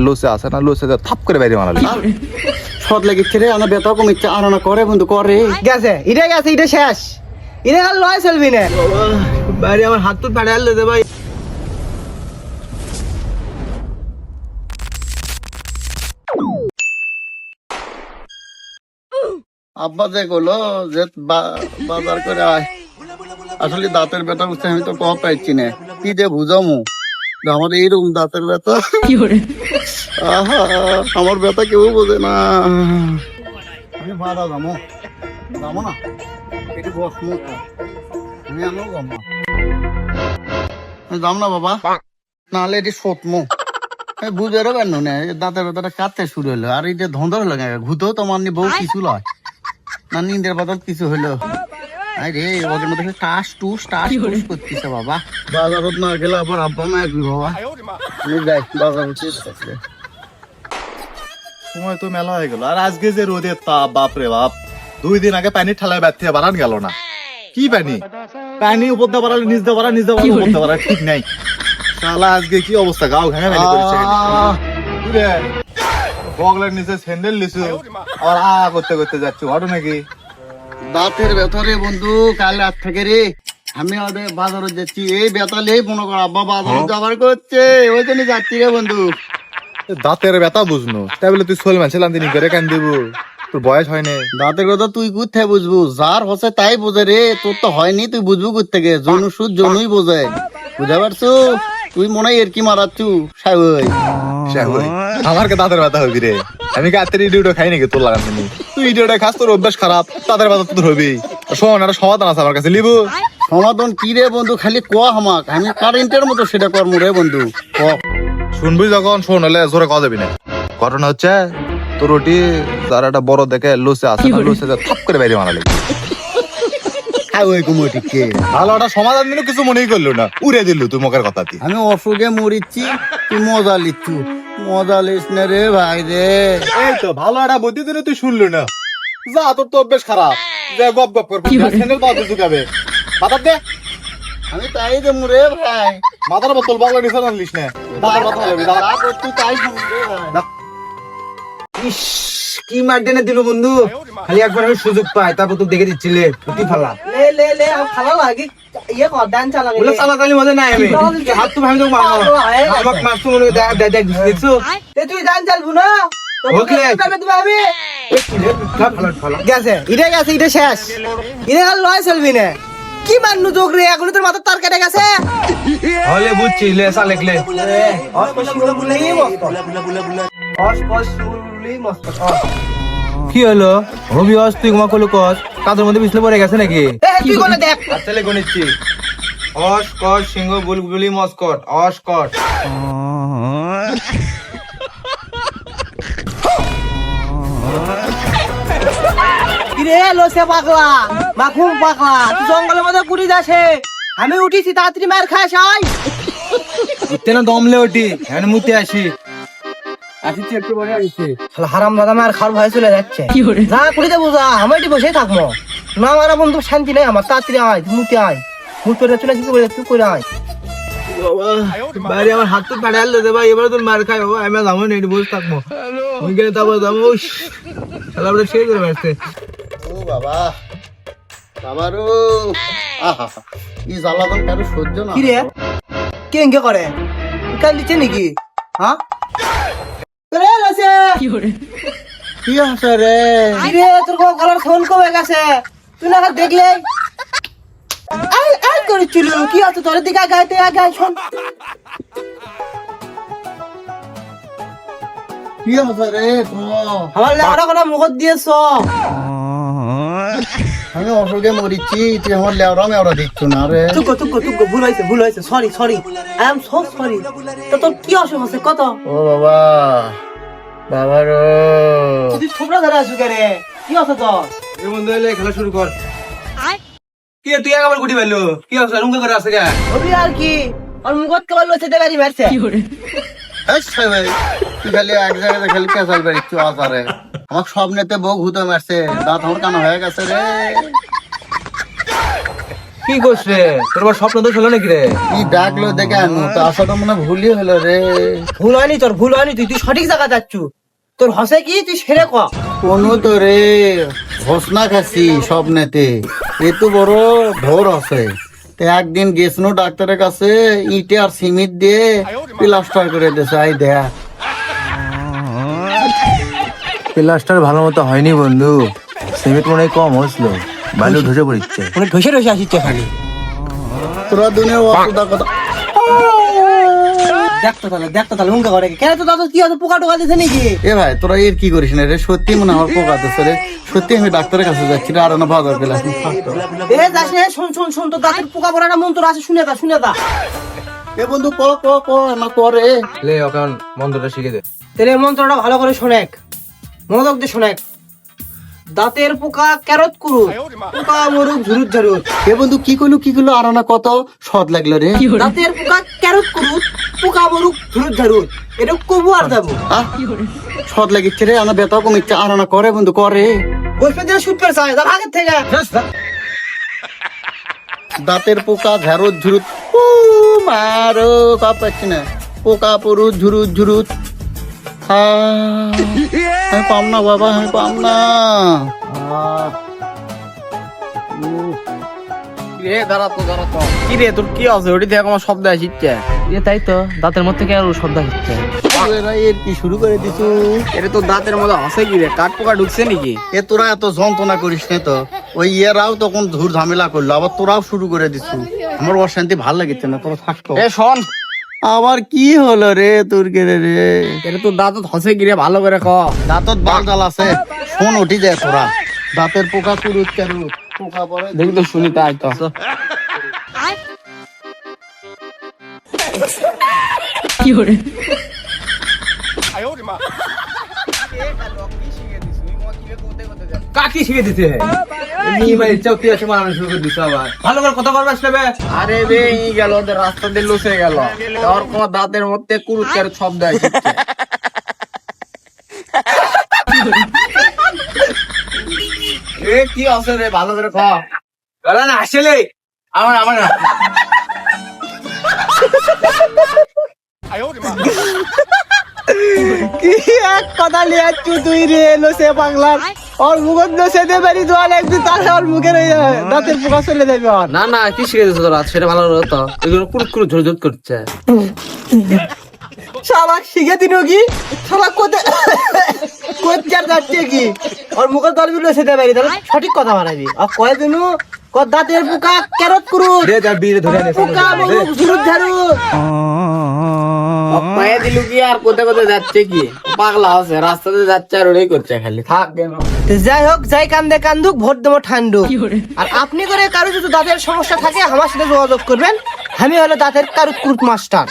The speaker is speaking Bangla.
লোসে আসে না লোসে থাপ করে বাইরে মারালি। সদ লেগেছে রে আমার বেতা কমিচ্ছে আর না করে বন্ধু করে। গেছে এটা গেছে এটা শেষ। এটা আর লয় চলবি না। বাইরে আমার হাত তো আনলে দে ভাই। আব্বা যে গেলো যে বা- বাজার করে আয়। আসলে দাঁতের ব্যথা বুঝতে আমি তো কম পাইছি না। কি যে বুঝামু? আমার এইরকম দাঁতের ব্যথা। আহা আমার ব্যথা কেউ বোঝে না। আমি বাধা যাব যাব না? একটু বসমু আমি আমিও যাব না যাম না বাবা। নাহলে এটি সতমু বুঝে রে কেন এই দাঁতের ব্যথাটা কাটতে শুরু হলো। আর যে ধন্দর হলো ঘুতো তোমার নি বউ কিছু লয়। না নিন্দের বদল কিছু হলো। আরে ওদের মধ্যে টাস টুস টাস টুস করতেছে বাবা। বাজারত না গেলে আবার আব্বা মা একবি বাবা। আমি যাই বাজার সময় তো মেলা হয়ে গেল। আর আজকে যে রোদের তাপ বাপ রে বাপ দুই দিন আগে পানি ঠালায় ব্যর্থে বাড়ান গেল না। কি পানি? পানি উপর দিয়ে বাড়ালে নিচ দিয়ে বাড়া নিচ দিয়ে বাড়ালে উপর দিয়ে বাড়া ঠিক নাই। শালা আজকে কি অবস্থা? গাও ঘাঙে মেলে করেছে বগলের নিচে স্যান্ডেল লিছু আর আ করতে করতে যাচ্ছি। হটো নাকি দাঁতের ব্যথা রে বন্ধু কাল রাত থেকে রে আমি আমাদের বাজারে যাচ্ছি। এই লেই মনে কর আব্বা বাজারে যাবার করছে। ওই জন্য যাচ্ছি রে বন্ধু। দাঁতের ব্যথা বুঝনো। তাই বলে তুই সোল মানছিলাম তিনি করে কেন দিব? তোর বয়স হয়নি। দাঁতের কথা তুই কোথায় বুঝব? যার হচ্ছে তাই বোঝে রে। তোর তো হয়নি তুই বুঝব কোথেকে জনু সুদ জনুই বোঝে। বুঝতে পারছ? তুই মনে হয় এর কি মারাচ্ছু শাহুই, আমার কে দাঁতের ব্যথা হবি রে? আমি কি ইডিওটা খাই নাকি তোর লাগান তুই ইডিওটা খাস তোর অভ্যাস খারাপ দাঁতের ব্যথা তোর হবি শোন একটা সমাধান আছে আমার কাছে। লিবু। সমাধান কি রে বন্ধু? খালি ক হামাক। আমি কারেন্টের মতো সেটা কর্ম রে বন্ধু। ক। শুনবি যখন? শোন হলে জোরে কথা যাবি না। ঘটনা হচ্ছে তোর ওটি যার একটা বড় দেখে লুসে আসে না লুসে থাপ করে বাইরে একটা সমাধান দিল কিছু মনেই করল না। উড়ে দিল তুই মুখের কথা আমি অসুখে মরিচ্ছি তুই মজা লিচ্ছু। মজা লিস না রে ভাই রে। এই তো ভালো একটা বুদ্ধি দিলে তুই শুনলি না। যা তোর তো অভ্যেস খারাপ। যে গপ গপ করবি। স্যান্ডেল তুই ঢুকাবে। মাথার দে। আমি তাই দে রে ভাই। মাথার বোতল বাংলা নিশা আনলিস না। দাঁত যা করছি তাই শুনব রে ভাই। ইস কি মার টেনে দিল বন্ধু? খালি একবার আমি সুযোগ পাই তারপর তো দেখে দিচ্ছিলে ফুটি ফালা। লে লে লে খালা লাগে ইয়ে কর ডান চালা বলে চালাতালি মজা নাই আমি। হাত তো ভাঙি দেবো মারবো আমাকে মারছো মনে দেখ দেখ দেখ দেখছ? তে তুই ডান চালবু না? ওকে। তুমি আমি। ফালা ফালা। গেছে। এটা গেছে এটা শেষ। এটা আর লয় চলবি না। কি মান্নু যোগ রে? এখনও তোর মাথার তার কেটে গেছে? হলে বুঝছি লে চা লেখলে কি হলো? হবি অস তুই ঘুমা করল কস? কাদের মধ্যে পিছলে পড়ে গেছে নাকি? এ, তুই কোনে দেখ? আচ্ছা লে গণিতছি অস সিংহ বুলবুলি মস্কট। অস কট কিরে লোসে পাকলা মাখুম পাকলা তুই জঙ্গলের মধ্যে কুড়ি যাচ্ছে আমি উঠিছি তাড়াতাড়ি মার খাস না দমলে ওটি হ্যান মুতে আসি। আসিছি একটু পরে আসিছি শালা হারাম দাদা মার খাওয়ার ভয় চলে যাচ্ছে। যা আমি এটি বসেই থাকব। না আমার বন্ধু শান্তি নেই আমার তাড়াতাড়ি আয় মুতে আয়। মুখ করে চলে আসি করে তুই করে আয়। বাইরে আমার হাত তো পাড়ে আনলে দে ভাই এবার তোর মার খাই বাবা আমি যাব না এটি বসে থাকব। ওই গেলে তারপর যাব শালা বলে সেই করে মারছে ও বাবা বাবা আহা ই জ্বালাতন কারও সহ্য না। কি রে? কে করে? কাল দিচ্ছে নাকি? হ্যাঁ? রে লোসে কি আছে রে কি রে তোর কো গলার ফোন কমে গেছে। তুই না দেখলে? আই আই করেছিল কি আছে তোর দিকে গাইতে আয় শোন। কি আছে রে তো আমার লেওড়া কোনো মুখত দিয়েছ। আমি অসুখে মরিচ্ছি তুই আমার লেওরা মেওরা দিচ্ছ না রে। তুকো তুকো তুকো ভুল হয়েছে ভুল হয়েছে sorry sorry I am so sorry তো তোর কি অসুখ আছে কত? ও বাবা বাবা রো তুই ছোবরা ধরে কে রে কি আছে তোর? এই বন্ধু এলে খেলা শুরু কর। কি তুই একবার গুটি পাইলো কি আছে রুমকে করে আছে কে হবি আর কি? আর মুখত কেবল লইছে দেবারি মারছে। এই ছাই ভাই তুই খালি এক জায়গাতে খালি কেসাল বেরিচ্ছ আসারে আমার স্বপ্নেতে বউ ঘুতে মারছে। দাঁত আমার কানা হয়ে গেছে রে? কি করছ রে? তোর আবার স্বপ্ন দোষ হলো নাকি রে? কি ডাকলো দেখে আনু? তো আসাটা মনে ভুলই হলো রে। ভুল হয়নি তোর ভুল হয়নি তুই তুই সঠিক জায়গা যাচ্ছ। তোর হসে কি? তুই সেরে ক। কোনো তো রে ঘোষণা খাসি স্বপ্নেতে এত বড় ঢোর আছে তো একদিন গেছিল ডাক্তারের কাছে ইটে আর সিমিট দিয়ে প্লাস্টার করে দিয়েছে। আই দেখ। প্লাস্টার ভালো মতো হয়নি বন্ধু। সিমেন্ট মনে হয় কম হয়েছিল। বালু ধসে পড়িচ্ছে মানে ঢসে ঢসে আসিচ্ছে খালি। তোরা দুনিয়া অতটা কথা। দেখতো তাহলে দেখতো তাহলে উনকা করে। কেন তো দাদা কি হতো পোকা টোকা দিছে নাকি? এ ভাই তোরা এর কি করিস না রে? সত্যি মনে হয় আমার পোকা দিচ্ছে রে। সত্যি আমি ডাক্তারের কাছে যাচ্ছি রে আর না বাজার এ যাস না শোন শোন শোন তো দাঁতের পোকা পড়াটা মন্ত্র আছে শুনে দা শুনে দা। এ বন্ধু ক ক ক আমার করে। লে ওখান মন্ত্রটা শিখে দে। তেরে মন্ত্রটা ভালো করে শোনেক। মনোযোগ দিয়ে দাঁতের পোকা ক্যারত করু। পোকা মরুক ঝুরুত ঝারুত এ বন্ধু কি কইলো কি কইলো আর না কত সদ লাগল রে। দাঁতের পোকা ক্যারত করু পোকা মরুক ঝুরুত ঝারুত এটা কবু আর আহ, সদ লাগিচ্ছে রে আমার বেতা কমিচ্ছে আর না করে বন্ধু করে। বসবে দিনে শুট পেরে চায় আগের থেকে। দাঁতের পোকা ঝাড়ুত ঝুরুত উ মারো কাপ পাচ্ছি না। পোকা পরুত ঝুরুত ঝুরুত আমি পাম না বাবা আমি পাম না। রে দাঁড়া তো দাঁড়া তো। কি রে তোর কি আছে ওটি দেখ আমার শব্দ আসিচ্ছে। এ তাই তো দাঁতের মধ্যে আরও শব্দ এর কি শুরু করে দিছু? এটা তো দাঁতের মধ্যে আছে কি রে? কাঠ পোকা ঢুকছে নাকি? এ তোরা এত যন্ত্রণা করিস না তো। ওই ইয়েরাও তখন ধুর ঝামেলা করল আবার তোরাও শুরু করে দিছু। আমার অশান্তি ভালো লাগিচ্ছে না তোরা থাকতো এ শোন আবার কি হলো রে তোর কেড়ে রে? এটা তো দাঁত হসে কি রে ভালো করে খ দাঁতত বাল জাল আছে। শোন উঠি যায় তোরা। দাঁতের পোকা কুরুত কেরুত পোকা পরে দেখি তো শুনি তাই তো। কি হরে কাকি শিখে দিতে? আরে গেল রাস্তা দিয়ে লুসে গেল। তোর কোন দাঁতের মধ্যে কুরুচের শব্দ আসিচ্ছে এ কি আছে রে ভালো করে ক। গলা না আসলে আমার আমার না। কি এক কথা লিয়াচ্ছু তুই রে লোসে বাংলার ওর মুখত লোসে দে বাড়ি দোয়াল একদিন তাহলে ওর মুখের ওই দাঁতের পোকা চলে যাবে আর না না কি শিখে দিছো তোরা? সেটা ভালো হতো এগুলো কুরুত কুরুত ঝুর ঝুর করছে। শিখে দিন কি শালা কোতে কোতে আর যাচ্ছে কি? ওর মুখের দল সেটা বাড়ি তাহলে সঠিক কথা বানাবি। আর কয় দিনু? পোকা? ক্যারত করু দে যা বীরে ধরে নে পোকা ঝুরুত ঝাড়ুত পায়ে দিলু কি আর কোথায় কোথায় যাচ্ছে কি? পাগলা আছে রাস্তাতে যাচ্ছে আর ওটাই করছে খালি। থাক কেন? যাই হোক যাই কান্দে কান্দুক ভোট দেবো ঠান্ডু আর আপনি করে কারও যদি দাঁতের সমস্যা থাকে আমার সাথে যোগাযোগ করবেন। আমি হলো দাঁতের কারও কুট মাস্টার।